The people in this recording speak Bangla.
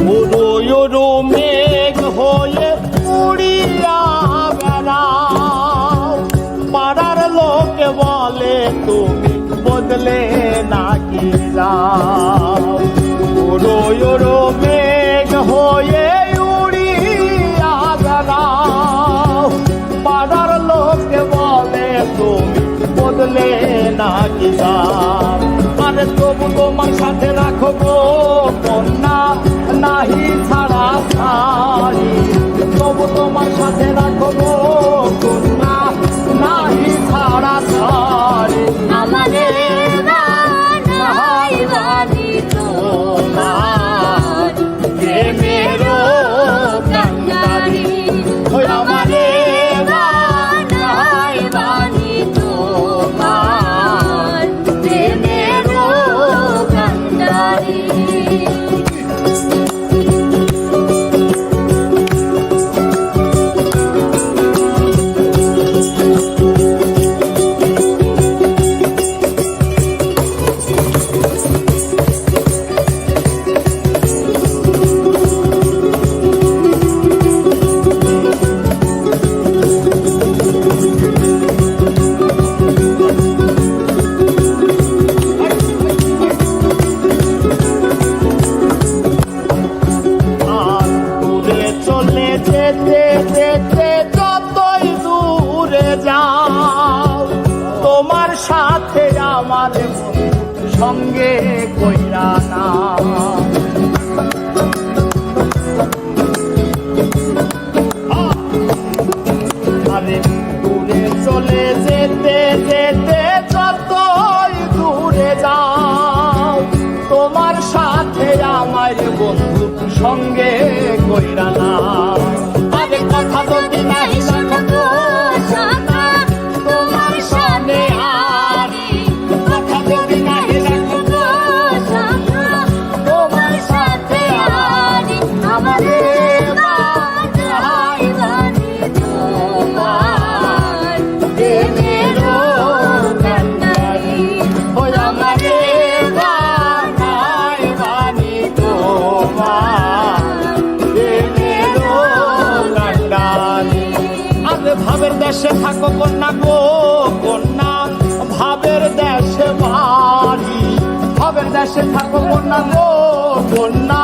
উড়ো মেঘ হয়ে উড়িয়া বেড়াও পাড়ার লোকে বলে, তুমি বদলে নাকি যাও উড়ো উড়ো মেঘ হয়ে উড়িয়া বেড়াও পাড়ার লোকে বলে বদলে নাকি যাও আরে তবু তোমার সাথে রাখো গো কন্যা 那一刹那 যাও, তোমার সাথে আমার সঙ্গে কইরা না চলে যেতে যেতে তোমার সাথে সঙ্গে কইরা না ভাবের দেশে থাকো কন্যা গো, কন্যা। ভাবের দেশে বাড়ি। ভাবের দেশে থাকো কন্যা গো, কন্যা।